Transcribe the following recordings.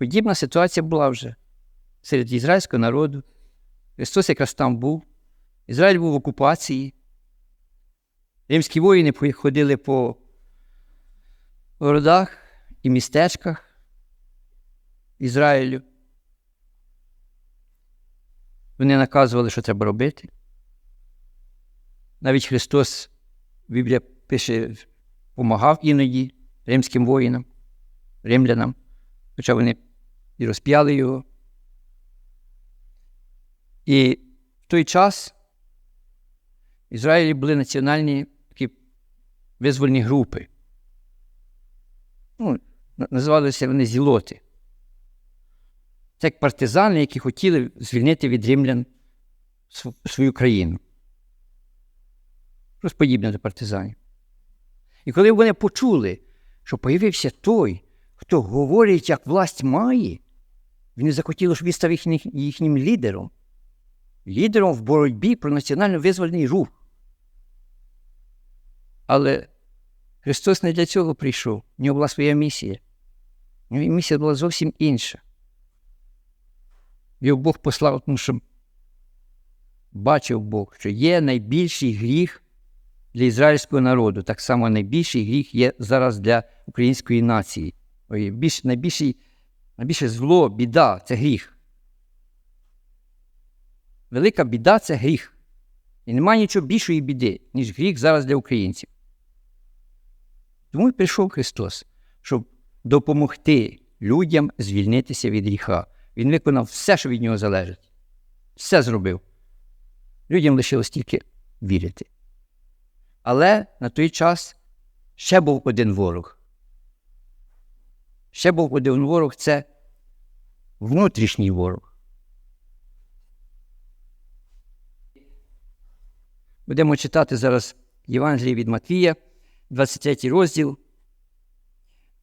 Подібна ситуація була вже серед ізраїльського народу. Христос якраз там був. Ізраїль був в окупації. Римські воїни ходили по городах і містечках Ізраїлю. Вони наказували, що треба робити. Навіть Христос, Біблія пише, допомагав іноді римським воїнам, римлянам, хоча вони і розп'яли його. І в той час в Ізраїлі були національні такі визвольні групи. Ну, Називалися вони зілоти. Це як партизани, які хотіли звільнити від римлян свою країну. Щось подібне до партизанів. І коли вони почули, що появився той, хто говорить, як власть має, вони захотіли, щоб він став їхнім, їхнім лідером, лідером в боротьбі про національно-визвольний рух. Але Христос не для цього прийшов. У нього була своя місія. У нього місія була зовсім інша. Його Бог послав, тому що бачив Бог, що є найбільший гріх для ізраїльського народу. Так само найбільший гріх є зараз для української нації. Ой, більш, найбільший, найбільше зло, біда це гріх. Велика біда це гріх. І немає нічого більшої біди, ніж гріх зараз для українців. Тому і прийшов Христос, щоб допомогти людям звільнитися від гріха. Він виконав все, що від нього залежить. Все зробив. Людям лишилось тільки вірити. Але на той час ще був один ворог. Ще був один ворог це внутрішній ворог. Будемо читати зараз Євангеліє від Матвія, 23 розділ,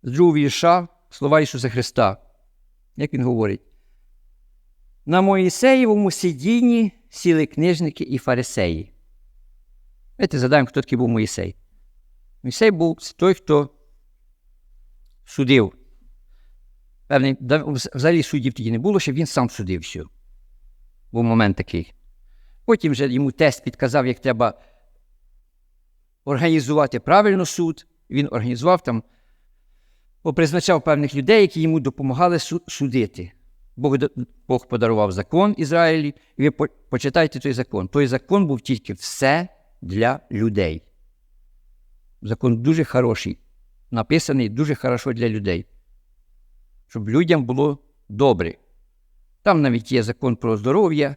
з другого вірша слова Ісуса Христа. Як він говорить? На Моїсеєвому сидінні сіли книжники і фарисеї. Давайте задаємо, хто такий був Моїсей. Моїсей був той, хто судив. Певний, взагалі суддів тоді не було, щоб він сам судив все. Був момент такий. Потім вже йому тест підказав, як треба організувати правильно суд. Він організував там, призначав певних людей, які йому допомагали судити. Бог Бог подарував закон Ізраїлі, і ви почитайте той закон. Той закон був тільки все для людей. Закон дуже хороший, написаний дуже хорошо для людей, щоб людям було добре. Там навіть є закон про здоров'я,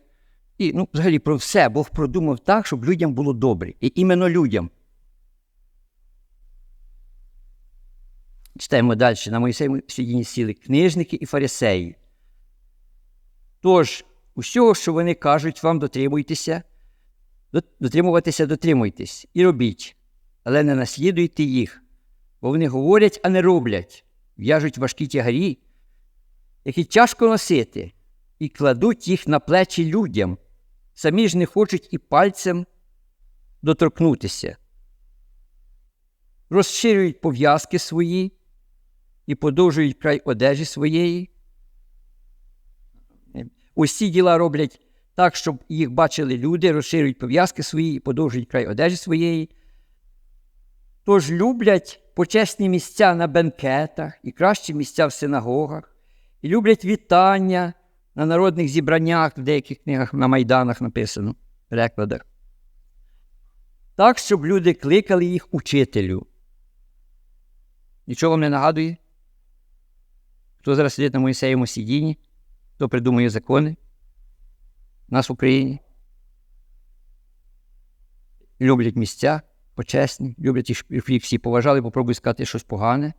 і ну, взагалі про все Бог продумав так, щоб людям було добре. І іменно людям. Читаємо далі. На Моїсеєму сидінні сіли книжники і фарисеї. Тож, усього, що вони кажуть, вам дотримуйтеся, дотримуватися, дотримуйтесь і робіть, але не наслідуйте їх, бо вони говорять, а не роблять, в'яжуть важкі тягарі, які тяжко носити, і кладуть їх на плечі людям, самі ж не хочуть і пальцем доторкнутися. Розширюють пов'язки свої і подовжують край одежі своєї. Усі діла роблять так, щоб їх бачили люди, розширюють пов'язки свої і подовжують край одежі своєї. Тож люблять почесні місця на бенкетах і кращі місця в синагогах, і люблять вітання на народних зібраннях, в деяких книгах на майданах написано, перекладах. Так, щоб люди кликали їх учителю. Нічого вам не нагадує? Хто зараз сидить на Моїсеєвому сидінні? хто придумує закони нас в Україні. Люблять місця почесні, люблять їх всі поважали, попробуй сказати щось погане.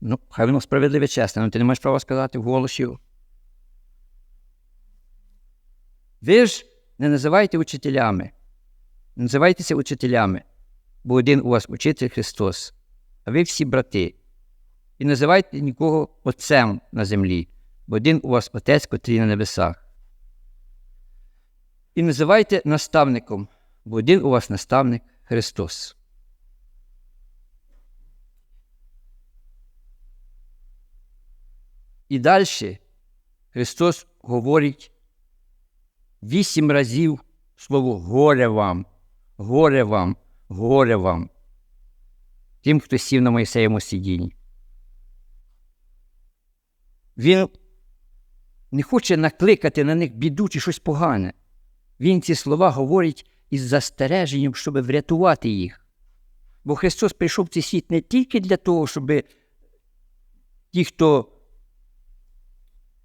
Ну, хай воно справедливе чесне, але ти не маєш права сказати в голосі. Ви ж не називайте учителями, не називайтеся учителями, бо один у вас учитель Христос, а ви всі брати. І називайте нікого Отцем на землі, бо один у вас Отець, котрий на небесах. І називайте наставником, бо один у вас наставник Христос. І далі Христос говорить вісім разів слово горе вам, горе вам, горе вам. Тим, хто сів на Мойсеєму сидінні. Він не хоче накликати на них біду чи щось погане. Він ці слова говорить із застереженням, щоб врятувати їх. Бо Христос прийшов в цей світ не тільки для того, щоб ті, хто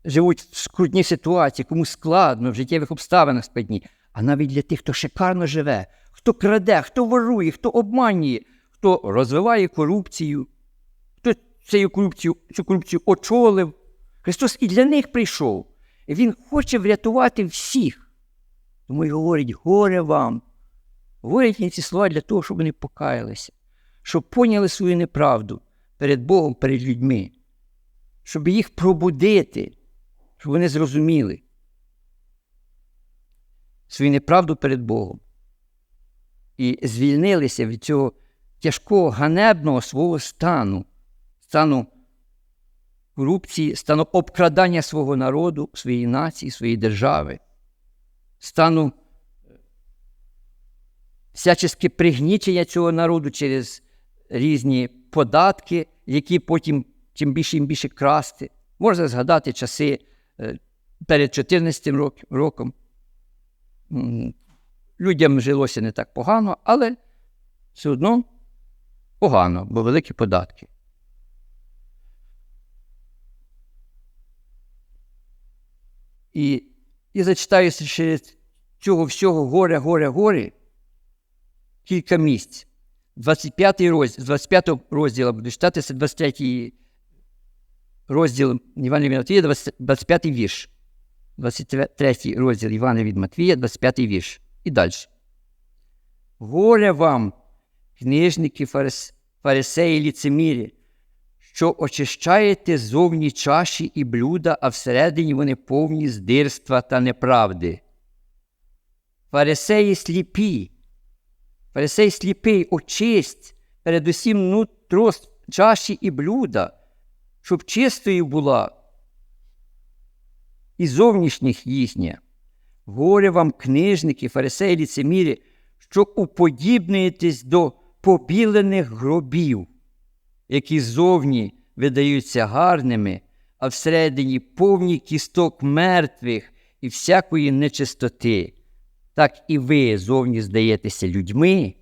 живуть в скрутній ситуації, кому складно, в життєвих обставинах складні, а навіть для тих, хто шикарно живе, хто краде, хто ворує, хто обманює, хто розвиває корупцію, хто цю корупцію, цю корупцію очолив. Христос і для них прийшов. І Він хоче врятувати всіх. Тому й говорить, горе вам. Говорять ці слова для того, щоб вони покаялися, щоб поняли свою неправду перед Богом, перед людьми, щоб їх пробудити, щоб вони зрозуміли свою неправду перед Богом і звільнилися від цього тяжкого ганебного свого стану, стану корупції, стану обкрадання свого народу, своєї нації, своєї держави, стану всяческе пригнічення цього народу через різні податки, які потім чим більше і більше красти. Можна згадати часи е, перед 14 роком. Людям жилося не так погано, але все одно погано, бо великі податки. І і зачитаю ще цього всього горя, горя, горі кілька місць. 25 розділ, з 25 розділу буду читати, це 23 розділ Івана від Матвія, 25 вірш. 23 розділ Івана від Матвія, 25 вірш. І далі. Горе вам, книжники, фарис... фарисеї, ліцемірі, що очищаєте зовні чаші і блюда, а всередині вони повні здирства та неправди. Фарисеї сліпі. Фарисей сліпий, очисть передусім нутро чаші і блюда, щоб чистою була і зовнішніх їхня. Горе вам, книжники, фарисеї, ліцемірі, що уподібнуєтесь до побілених гробів, які зовні видаються гарними, а всередині повні кісток мертвих і всякої нечистоти. Так і ви зовні здаєтеся людьми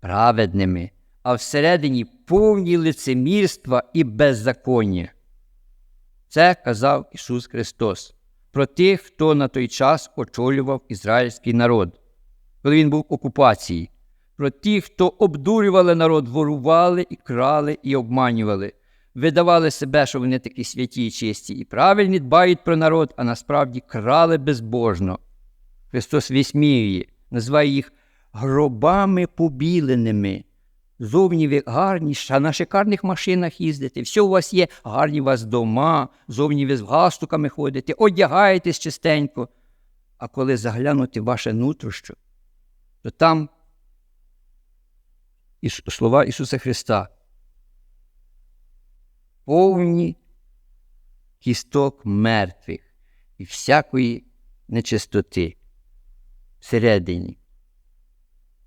праведними, а всередині повні лицемірства і беззаконня. Це казав Ісус Христос про тих, хто на той час очолював ізраїльський народ, коли він був в окупації, про тих, хто обдурювали народ, ворували і крали і обманювали, видавали себе, що вони такі святі і чисті, і правильні дбають про народ, а насправді крали безбожно. Христос висміює, називає їх гробами побіленими. Зовні ви гарні, а на шикарних машинах їздите, все у вас є, гарні у вас дома, зовні ви з галстуками ходите, одягаєтесь частенько. А коли заглянути ваше нутрощо, то там слова Ісуса Христа. Повні кісток мертвих і всякої нечистоти всередині.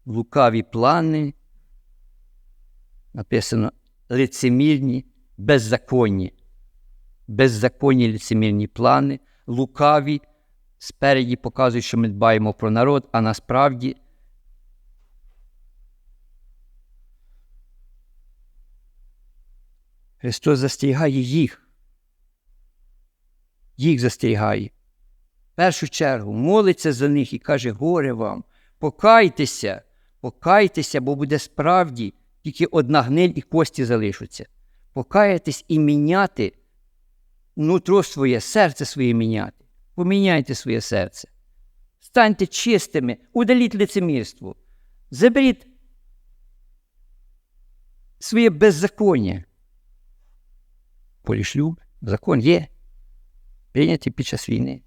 Лукаві плани написано лицемірні, беззаконні, беззаконні лицемірні плани, лукаві, спереді показують, що ми дбаємо про народ, а насправді Христос застерігає їх. Їх застерігає. В першу чергу молиться за них і каже, горе вам, покайтеся, покайтеся, бо буде справді тільки одна гниль і кості залишаться. Покаятись і міняти нутро своє, серце своє міняти. Поміняйте своє серце. Станьте чистими, удаліть лицемірство. Заберіть своє беззаконня. Полішлюб, закон є, прийнятий під час війни.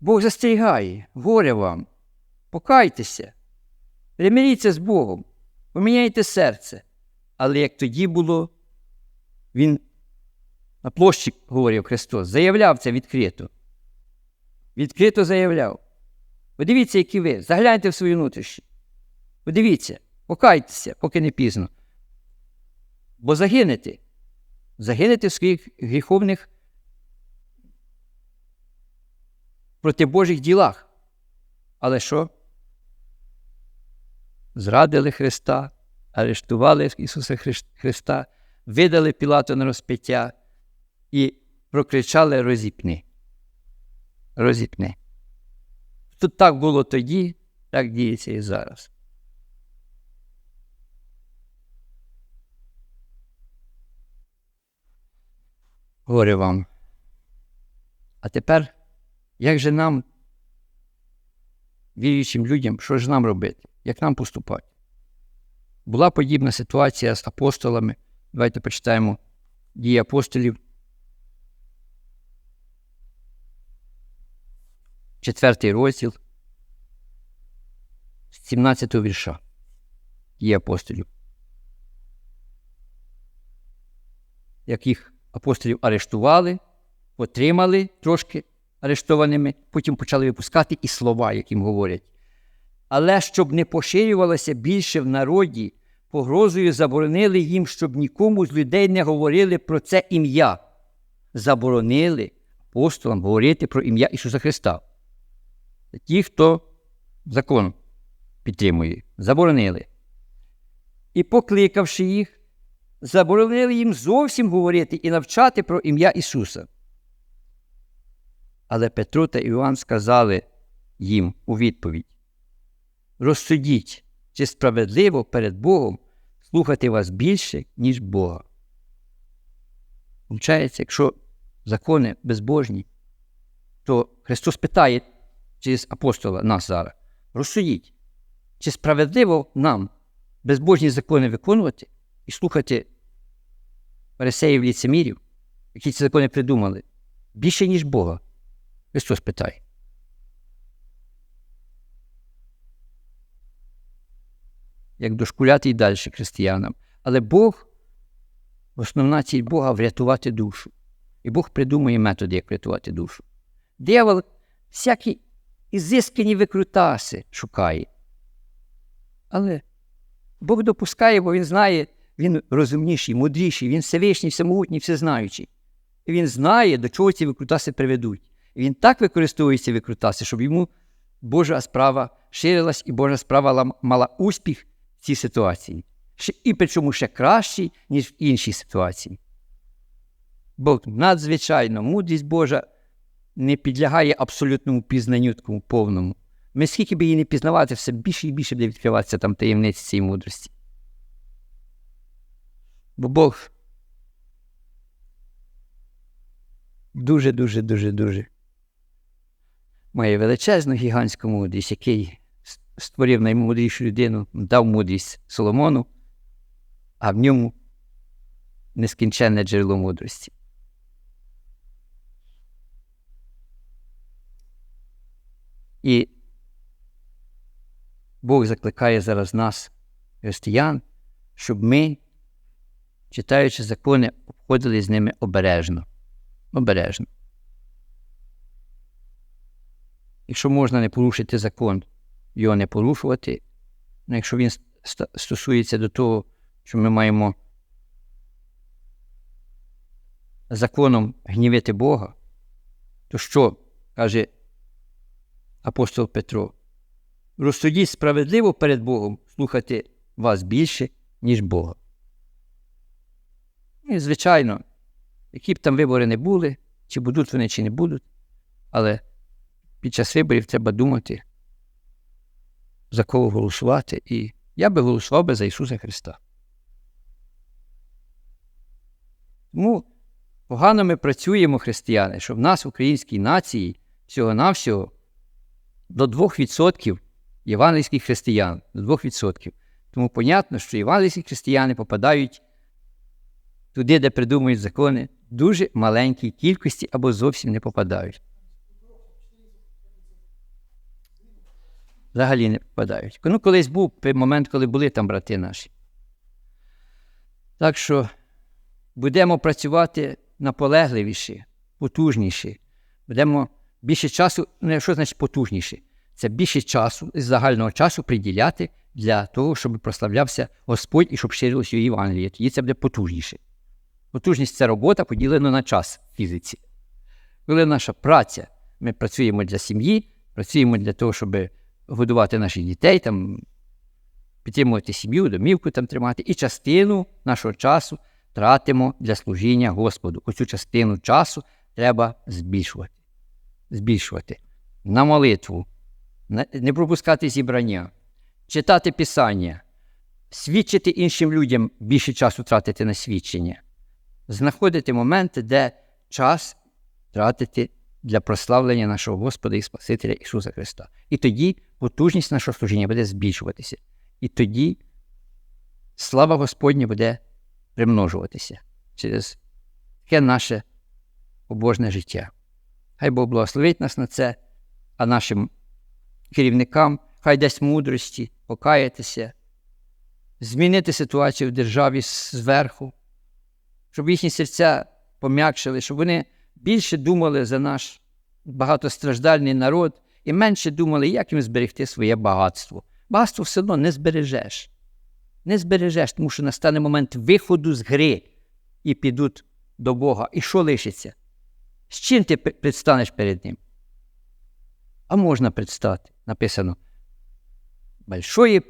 Бог застерігає, горе вам, покайтеся, примиріться з Богом поміняйте серце. Але як тоді було, Він на площі говорив Христос, заявляв це відкрито. Відкрито заявляв. Подивіться, які ви, загляньте в свою внутрішню. Подивіться, покайтеся, поки не пізно. Бо загинете. Загинете в своїх гріховних проти Божих ділах. Але що? Зрадили Христа, арештували Ісуса Христа, видали Пілату на розп'яття і прокричали розіпни. Розіпни. Тут так було тоді, так діється і зараз. Горе вам. А тепер, як же нам, віруючим людям, що ж нам робити? Як нам поступати? Була подібна ситуація з апостолами. Давайте почитаємо дії апостолів. Четвертий розділ. з 17 вірша. Дії апостолів. Як їх апостолів арештували, отримали трошки арештованими, потім почали випускати і слова, яким говорять. Але щоб не поширювалося більше в народі, погрозою заборонили їм, щоб нікому з людей не говорили про це ім'я. Заборонили апостолам говорити про ім'я Ісуса Христа. Ті, хто закон підтримує, заборонили. І, покликавши їх, заборонили їм зовсім говорити і навчати про ім'я Ісуса. Але Петро та Іоанн сказали їм у відповідь: Розсудіть, чи справедливо перед Богом слухати вас більше, ніж Бога. Получається, якщо закони безбожні, то Христос питає через апостола нас зараз: розсудіть, чи справедливо нам безбожні закони виконувати і слухати фарисеїв ліцемірів, які ці закони придумали, більше, ніж Бога. Христос питає. Як дошкуляти і далі християнам. Але Бог, основна ціль Бога врятувати душу. І Бог придумує методи, як врятувати душу. Диявол всякі ізискані викрутаси шукає. Але Бог допускає, бо Він знає, Він розумніший, мудріший, Він Всевишній, всемогутній, всезнаючий. Він знає, до чого ці викрутаси приведуть. І він так використовує ці викрутаси, щоб йому Божа справа ширилась і Божа справа мала успіх в цій ситуації. І причому ще кращий, ніж в іншій ситуації. Бо надзвичайно мудрість Божа не підлягає абсолютному пізнанню такому повному. Ми скільки б її не пізнавати, все більше і більше буде відкриватися там таємниці цієї мудрості. Бо Бог дуже, дуже, дуже, дуже має величезну гігантську мудрість, який створив наймудрішу людину, дав мудрість Соломону, а в ньому нескінченне джерело мудрості. І Бог закликає зараз нас, християн, щоб ми, читаючи закони, обходили з ними обережно. Обережно. Якщо можна не порушити закон, його не порушувати. Ну, якщо він стосується до того, що ми маємо законом гнівити Бога, то що каже апостол Петро? Розсудіть справедливо перед Богом слухати вас більше, ніж Бога. І, звичайно, які б там вибори не були, чи будуть вони, чи не будуть, але під час виборів треба думати, за кого голосувати. І я би голосував би за Ісуса Христа. Тому погано ми працюємо, християни, що в нас в українській нації всього-навсього до 2% євангельських християн. До 2%. Тому понятно, що євангельські християни попадають туди, де придумують закони, дуже маленькій кількості або зовсім не попадають. Взагалі не попадають. Ну, колись був момент, коли були там брати наші. Так що будемо працювати наполегливіші, потужніші, будемо більше часу, не що значить потужніші? Це більше часу, з загального часу приділяти для того, щоб прославлявся Господь і щоб ширилося Євангеліє. Тоді це буде потужніше. Потужність це робота поділена на час в фізиці. Коли наша праця, ми працюємо для сім'ї, працюємо для того, щоб годувати наших дітей, там, підтримувати сім'ю, домівку там тримати, і частину нашого часу тратимо для служіння Господу. Оцю частину часу треба збільшувати. Збільшувати. На молитву, не пропускати зібрання, читати Писання, свідчити іншим людям більше часу тратити на свідчення, знаходити моменти, де час тратити для прославлення нашого Господа і Спасителя Ісуса Христа. І тоді потужність нашого служіння буде збільшуватися. І тоді слава Господня буде примножуватися через таке наше побожне життя. Хай Бог благословить нас на це, а нашим керівникам хай дасть мудрості покаятися, змінити ситуацію в державі зверху, щоб їхні серця пом'якшили, щоб вони більше думали за наш багатостраждальний народ і менше думали, як їм зберегти своє багатство. Багатство все одно не збережеш. Не збережеш, тому що настане момент виходу з гри і підуть до Бога. І що лишиться? З чим ти предстанеш перед Ним? А можна предстати. Написано: большое,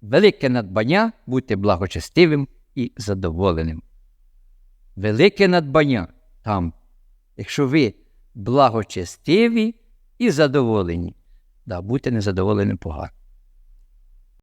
велике надбання бути благочестивим і задоволеним. Велике надбання там, якщо ви благочестиві і задоволені, да, будьте незадоволеним погано.